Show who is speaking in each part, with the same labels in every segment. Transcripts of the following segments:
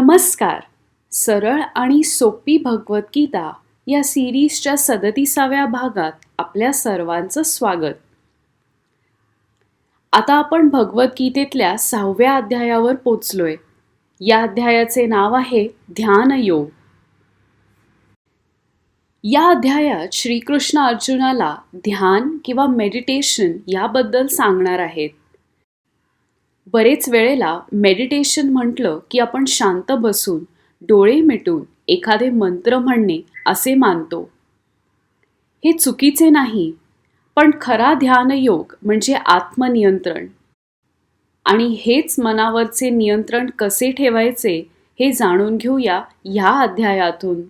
Speaker 1: नमस्कार. सरळ आणि सोपी भगवद्गीता या सिरीजच्या सदतीसाव्या भागात आपल्या सर्वांचं स्वागत. आता आपण भगवद्गीतेतल्या सहाव्या अध्यायावर पोचलोय. या अध्यायाचे नाव आहे ध्यान योग. या अध्यायात श्रीकृष्ण अर्जुनाला ध्यान किंवा मेडिटेशन याबद्दल सांगणार आहेत. बरेच वेळेला मेडिटेशन म्हटलं की आपण शांत बसून डोळे मिटून एखादे मंत्र म्हणणे असे मानतो. हे चुकीचे नाही पण खरा ध्यानयोग म्हणजे आत्मनियंत्रण. आणि हेच मनावरचे नियंत्रण कसे ठेवायचे हे जाणून घेऊया ह्या अध्यायातून.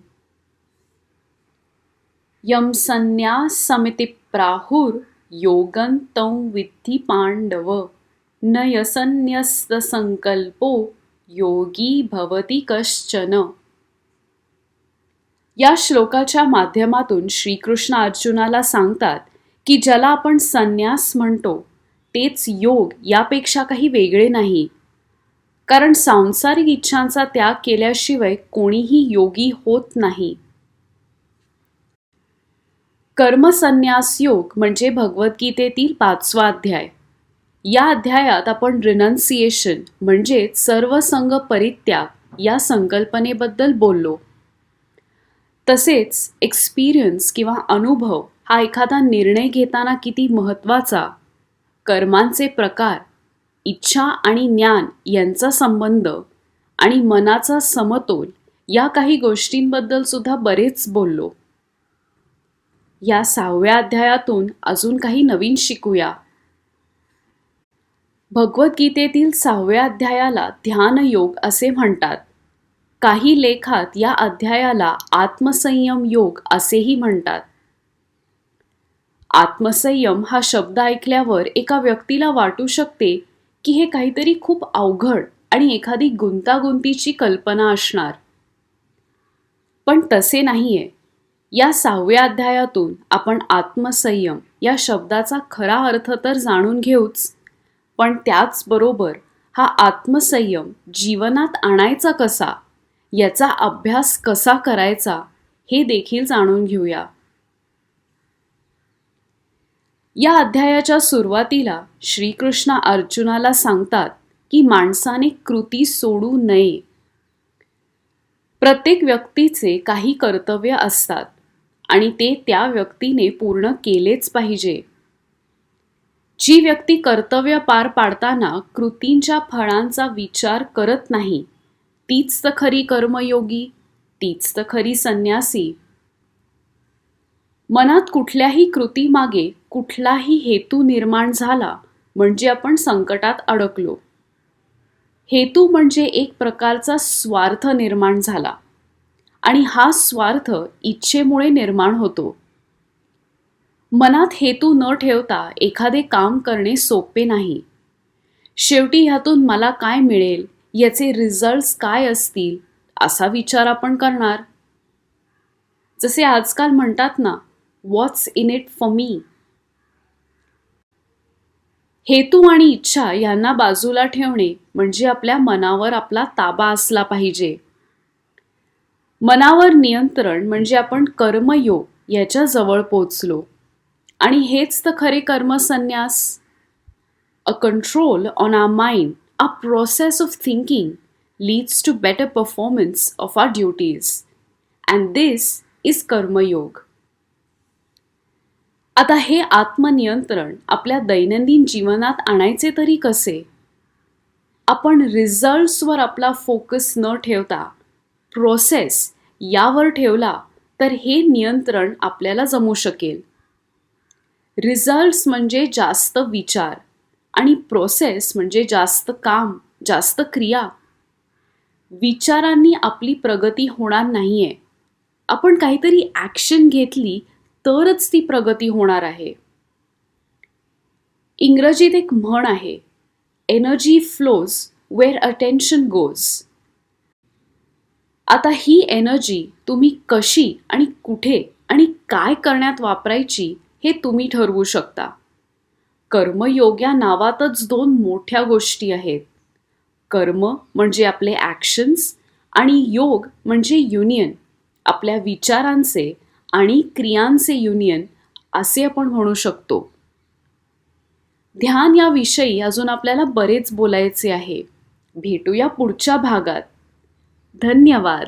Speaker 1: यम संन्यास समिती प्राहुर योगन तौ विद्धी पांडव। न संकल्पो योगी भवती कश्चन. या श्लोकाच्या माध्यमातून श्रीकृष्ण अर्जुनाला सांगतात की ज्याला आपण संन्यास म्हणतो तेच योग यापेक्षा काही वेगळे नाही. कारण सांसारिक इच्छांचा त्याग केल्याशिवाय कोणीही योगी होत नाही. कर्मसन्यास योग म्हणजे भगवद्गीतेतील पाचवा अध्याय. या अध्यायात आपण रिनन्सिएशन म्हणजेच सर्वसंग परित्याग या संकल्पनेबद्दल बोललो. तसेच एक्सपिरियन्स किंवा अनुभव हा एखादा निर्णय घेताना किती महत्त्वाचा कर्मांचे प्रकार इच्छा आणि ज्ञान यांचा संबंध आणि मनाचा समतोल या काही गोष्टींबद्दल सुद्धा बरेच बोललो. या सहाव्या अध्यायातून अजून काही नवीन शिकूया. भगवद्गीतेतील सहाव्या अध्यायाला ध्यानयोग असे म्हणतात. काही लेखात या अध्यायाला आत्मसंयम योग असेही म्हणतात. आत्मसंयम हा शब्द ऐकल्यावर एका व्यक्तीला वाटू शकते की हे काहीतरी खूप अवघड आणि एखादी गुंतागुंतीची कल्पना असणार. पण तसे नाहीये. या सहाव्या अध्यायातून आपण आत्मसंयम या शब्दाचा खरा अर्थ तर जाणून घेऊच. पण त्याचबरोबर हा आत्मसंयम जीवनात आणायचा कसा याचा अभ्यास कसा करायचा हे देखील जाणून घेऊया. या अध्यायाच्या सुरुवातीला श्रीकृष्ण अर्जुनाला सांगतात की माणसाने कृती सोडू नये. प्रत्येक व्यक्तीचे काही कर्तव्य असतात आणि ते त्या व्यक्तीने पूर्ण केलेच पाहिजे. जी व्यक्ती कर्तव्य पार पाडताना कृतींच्या फळांचा विचार करत नाही तीच तर खरी कर्मयोगी तीच तर खरी संन्यासी. मनात कुठल्याही कृतीमागे कुठलाही हेतू निर्माण झाला म्हणजे आपण संकटात अडकलो. हेतू म्हणजे एक प्रकारचा स्वार्थ निर्माण झाला आणि हा स्वार्थ इच्छेमुळे निर्माण होतो. मनात हेतू न ठेवता एखादे काम करणे सोपे नाही. शेवटी ह्यातून मला काय मिळेल? याचे रिझल्ट्स काय असतील? असा विचार आपण करणार. जसे आजकाल म्हणतात ना what's in it for me हेतू आणि इच्छा यांना बाजूला ठेवणे म्हणजे आपल्या मनावर आपला ताबा असला पाहिजे. मनावर नियंत्रण म्हणजे आपण कर्मयोग याच्या जवळ पोचलो आणि हेच तर खरे कर्मसन्यास a control on our mind a process of thinking leads to better performance of our duties and this is Karmayog. आता हे आत्मनियंत्रण आपल्या दैनंदिन जीवनात आणायचे तरी कसे? आपण रिझल्ट्सवर आपला फोकस न ठेवता प्रोसेस यावर ठेवला तर हे नियंत्रण आपल्याला जमू शकेल. रिझल्ट्स म्हणजे जास्त विचार आणि प्रोसेस म्हणजे जास्त काम जास्त क्रिया. विचारांनी आपली प्रगती होणार नाहीये. आपण काहीतरी ॲक्शन घेतली तरच ती प्रगती होणार आहे. इंग्रजीत एक म्हण आहे energy flows where attention goes आता ही एनर्जी तुम्ही कशी आणि कुठे आणि काय करण्यात वापरायची हे तुम्ही ठरवू शकता. कर्मयोग या नावातच दोन मोठ्या गोष्टी आहेत. कर्म म्हणजे आपले ॲक्शन्स आणि योग म्हणजे युनियन आपल्या विचारांचे आणि क्रियांचे युनियन असे आपण म्हणू शकतो. ध्यान याविषयी अजून आपल्याला बरेच बोलायचे आहे. भेटूया पुढच्या भागात. धन्यवाद.